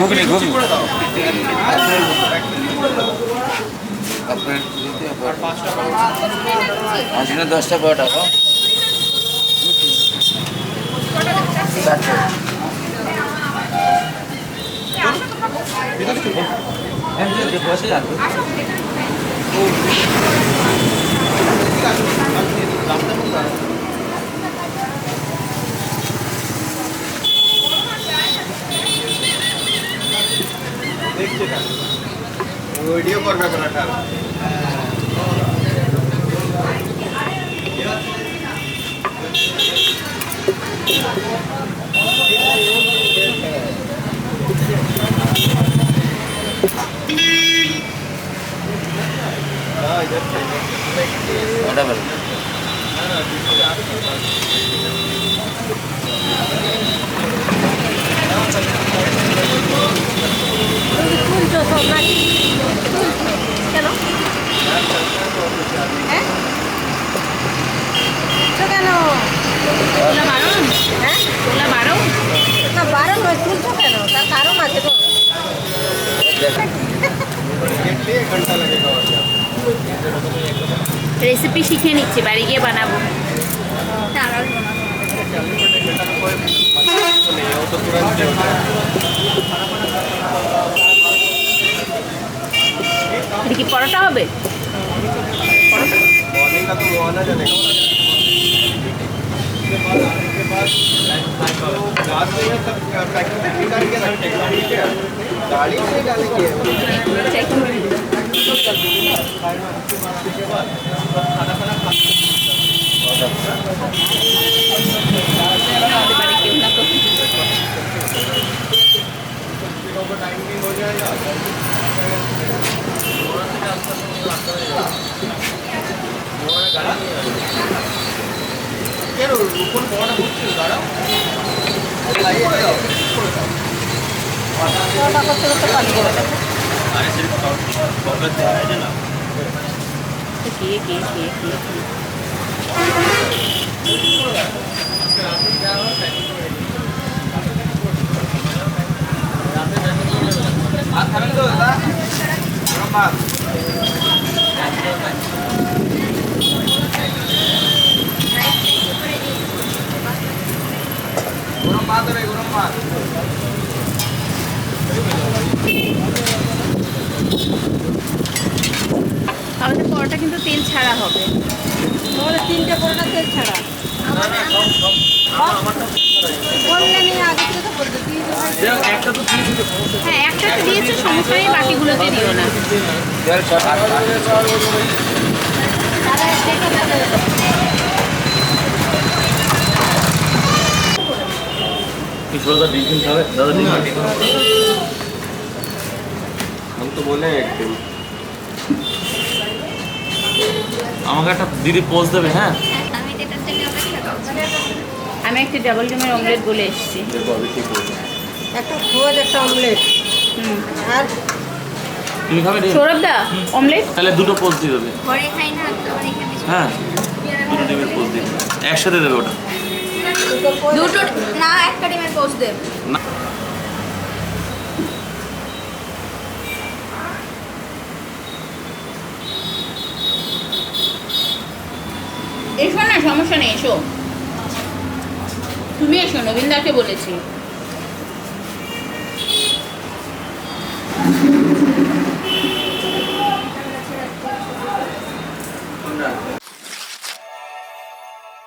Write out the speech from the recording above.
ঘুগনি ঘুগনি। পাঁচ দশটা পরোটা খাও চারটে বসে যাবে ভিডিও করবে কোনটা ওটা বলো তুলছো সব নাকি কেন হ্যাঁ তুলছো কেন তোলা হ্যাঁ? বারণ? নয় তুলছো কেন? তার কারণ আছে রেসিপি শিখে নিচ্ছি বাড়ি গিয়ে বানাবো। পরোটা হবে? পরোটা। के बाद आने के बाद गाड़ी से पैकिंग गाड़ी से আর আমাদের পরোটা কিন্তু তেল ছাড়া হবে। তাহলে তিনটে পরোটা তেল ছাড়া। হ্যাঁ একটা তো দিয়েছ সমস্যা বাকিগুলোতে দিও না তেল সব হাত দাদা দেখে দাদা দাদা ডিম খাবে দাদা ডিম আমি তো বলে আমাকে একটা দিদি পোজ দেবে হ্যাঁ? আমি একটা ডাবল ডিমের অমলেট বলে এসেছি। একটা খোয়াজ একটা অমলেট আর অমলেট তাহলে দুটো পোজ দেবে। হ্যাঁ। দুটো পোজ একসাথে দেবে ওটা। এসো না সমস্যা নেই এসো। তুমি এসো নবীনদাকে বলেছি।